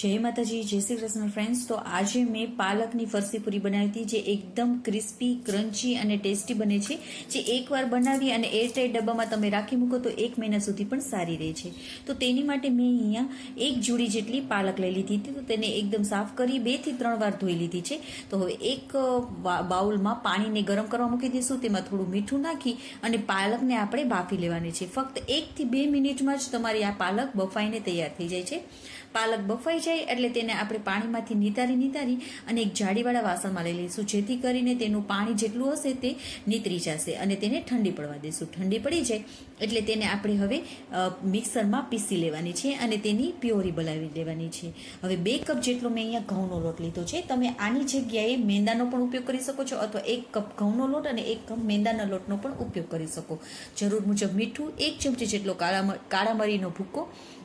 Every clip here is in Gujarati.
જય માતાજી, જય શ્રી કૃષ્ણ ફ્રેન્ડ્સ તો આજે મેં પાલકની ફરસી પૂરી બનાવી હતી, જે એકદમ ક્રિસ્પી ક્રન્ચી અને ટેસ્ટી બને છે. જે એકવાર બનાવી અને એરટાઈટ ડબ્બામાં તમે રાખી મૂકો તો એક મહિના સુધી પણ સારી રહે છે. તો તેની માટે મેં અહીંયા એક જોડી જેટલી પાલક લઈ લીધી હતી, તો તેને એકદમ સાફ કરી બેથી ત્રણ વાર ધોઈ લીધી છે. તો હવે એક બાઉલમાં પાણીને ગરમ કરવા મૂકી દઈશું, તેમાં થોડું મીઠું નાખી અને પાલકને આપણે બાફી લેવાની છે. ફક્ત એકથી બે મિનિટમાં જ તમારી આ પાલક બફાઈને તૈયાર થઈ જાય છે. પાલક બફાઈ જાય એટલે તેને આપણે પાણીમાંથી નિતારી નિતારી અને એક જાડીવાળા વાસણમાં લઈ લઈશું. જેથી કરીને તેનું પાણી જેટલું હશે તે નીતરી જશે અને તેને ઠંડી પડવા દઈશું. ઠંડી પડી જાય એટલે તેને આપણે હવે મિક્સરમાં પીસી લેવાની છે અને તેની પ્યોરી બનાવી લેવાની છે. હવે બે કપ જેટલો મેં અહીંયા ઘઉંનો લોટ લીધો છે. તમે આની જગ્યાએ મેંદાનો પણ ઉપયોગ કરી શકો છો અથવા એક કપ ઘઉંનો લોટ અને એક કપ મેંદાના લોટનો પણ ઉપયોગ કરી શકો. જરૂર મુજબ મીઠું એક ચમચી જેટલો કાળા કાળા મરીનો ભૂકો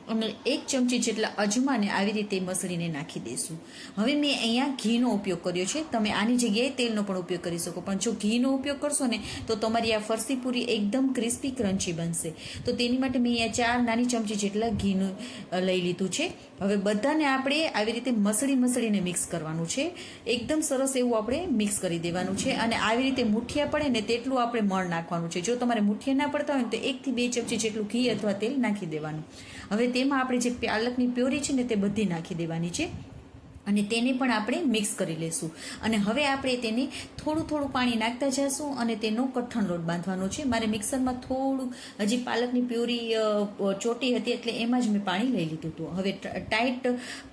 અને એક ચમચી જેટલા અજમાને આવી રીતે મસળીને નાખી દઈશું. હવે મેં અહીંયા ઘીનો ઉપયોગ કર્યો છે. તમે આની જગ્યાએ તેલનો પણ ઉપયોગ કરી શકો. પણ જો ઘીનો ઉપયોગ કરશો ને, તો તમારી આ ફરસી પૂરી એકદમ ક્રિસ્પી, ક્રન્ચી બનશે. તો તેની માટે મેં અહીંયા ચાર નાની ચમચી જેટલા ઘીનું લઈ લીધું છે. હવે બધાને આપણે આવી રીતે મસળી મસળીને મિક્સ કરવાનું છે. એકદમ સરસ એવું આપણે મિક્સ કરી દેવાનું છે. અને આવી રીતે મુઠિયા પડે ને તેટલું આપણે મણ નાખવાનું છે. જો તમારે મુઠિયા ના પડતા હોય ને, તો એકથી બે ચમચી જેટલું ઘી અથવા તેલ નાખી દેવાનું. હવે તેમાં આપણે જે પાલકની પ્યોરી છે ને તે બધી નાખી દેવાની છે. અને તેને પણ આપણે મિક્સ કરી લેશું. અને હવે આપણે તેને થોડું થોડું પાણી નાખતા જઈશું અને તેનો કઠણ લોટ બાંધવાનો છે. મારે મિક્સરમાં થોડું, હજી પાલકની પ્યુરી ચોટી હતી એટલે એમાં જ મેં પાણી લઈ લીધું હતું. હવે ટાઈટ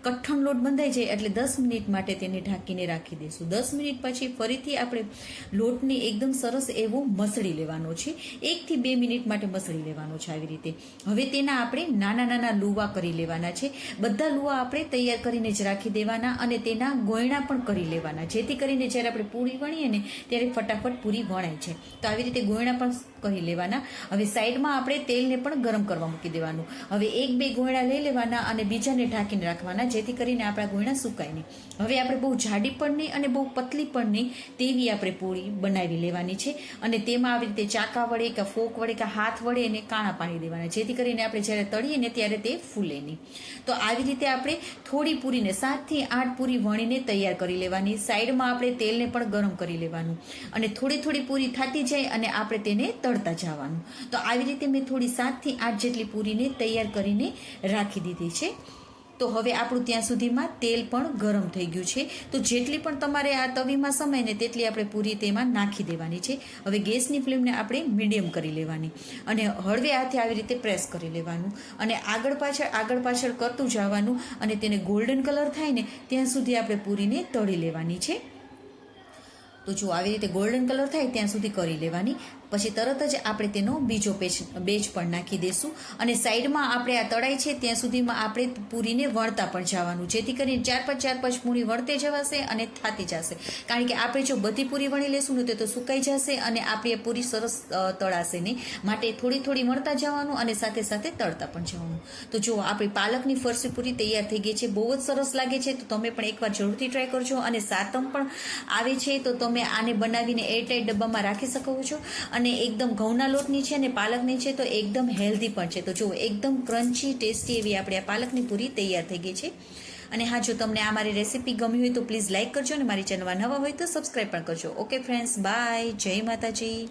કઠણ લોટ બંધાઈ જાય એટલે દસ મિનિટ માટે તેને ઢાંકીને રાખી દઈશું દસ મિનિટ પછી ફરીથી આપણે લોટને એકદમ સરસ એવો મસળી લેવાનો છે. એકથી બે મિનિટ માટે મસળી લેવાનો છે આવી રીતે. હવે તેના આપણે નાના નાના લુવા કરી લેવાના છે. બધા લુવા આપણે તૈયાર કરીને જ રાખી દેવાના અને તેના ગોયણા પણ કરી લેવાના. જેથી કરીને જ્યારે આપણે પૂરી વણીએ ને ત્યારે ફટાફટ પૂરી વણાય છે. તો આવી રીતે ગોયણા પણ કરી લેવાના. હવે સાઈડમાં આપણે તેલને પણ ગરમ કરવા મૂકી દેવાનું. હવે એક બે ગોયણા લઈ લેવાના અને બીજાને ઢાંકીને રાખવાના, જેથી કરીને આપણા ગોયણા સુકાય નહીં. હવે આપણે બહુ જાડી પણ નહીં અને બહુ પતલી પણ નહીં તેવી આપણે પૂરી બનાવી લેવાની છે. અને તેમાં આવી રીતે ચાકા વડે કે ફોક વડે કે હાથ વડે એને કાણા પાડી દેવાના. જેથી કરીને આપણે જ્યારે તળીએ ને ત્યારે તે ફૂલે નહીં. તો આવી રીતે આપણે થોડી પૂરીને સાતથી આઠ પૂરી વણીને તૈયાર કરી લેવાની. સાઈડમાં આપણે તેલને પણ ગરમ કરી લેવાનું. અને થોડી થોડી પૂરી થતી જાય અને આપણે તેને તળતા જવાનું. તો આવી રીતે મેં થોડી સાતથી આઠ જેટલી પૂરીને તૈયાર કરીને રાખી દીધી છે. તો હવે આપણું ત્યાં સુધીમાં તેલ પણ ગરમ થઈ ગયું છે. તો જેટલી પણ તમારે આ તવીમાં સમય ને તેટલી આપણે પૂરી તેમાં નાખી દેવાની છે. હવે ગેસની ફ્લેમને આપણે મીડિયમ કરી લેવાની અને હળવે હાથે આવી રીતે પ્રેસ કરી લેવાનું અને આગળ પાછળ આગળ પાછળ કરતું જવાનું અને તેને ગોલ્ડન કલર થાય ને ત્યાં સુધી આપણે પૂરીને તળી લેવાની છે. તો જો આવી રીતે ગોલ્ડન કલર થાય ત્યાં સુધી કરી લેવાની. પછી તરત જ આપણે તેનો બીજો પેજ બેચ પણ નાખી દઈશું અને સાઈડમાં આપણે આ તળાઈ છે, ત્યાં સુધીમાં આપણે પૂરીને વણતા પણ જવાનું. જેથી કરીને ચાર પાંચ ચાર પાંચ પૂરી વળતે જવાશે અને થાતી જશે. કારણ કે આપણે જો બધી પૂરી વણી લેશું ને તો સુકાઈ જશે અને આપણી પૂરી સરસ તળાશે નહીં. માટે થોડી થોડી વણતા જવાનું અને સાથે સાથે તળતા પણ જવાનું. તો જો આપણી પાલકની ફરસી પૂરી તૈયાર થઈ ગઈ છે. બહુ જ સરસ લાગે છે. તો તમે પણ એકવાર જરૂરથી ટ્રાય કરજો. અને સાતમ પણ આવે છે, તો તમે આને બનાવીને એરટાઈટ ડબ્બામાં રાખી શકો છો. અને એકદમ ઘઉંના લોટની છે અને પાલકની છે તો એકદમ હેલ્ધી પણ છે. તો જો એકદમ ક્રન્ચી ટેસ્ટી એવી આપણે આ પાલકની પૂરી તૈયાર થઈ ગઈ છે. અને હા, જો તમને આ મારી રેસીપી ગમી હોય તો પ્લીઝ લાઇક કરજો અને મારી ચેનલમાં નવા હોય તો સબસ્ક્રાઈબ પણ કરજો. ઓકે ફ્રેન્ડ્સ બાય જય માતાજી.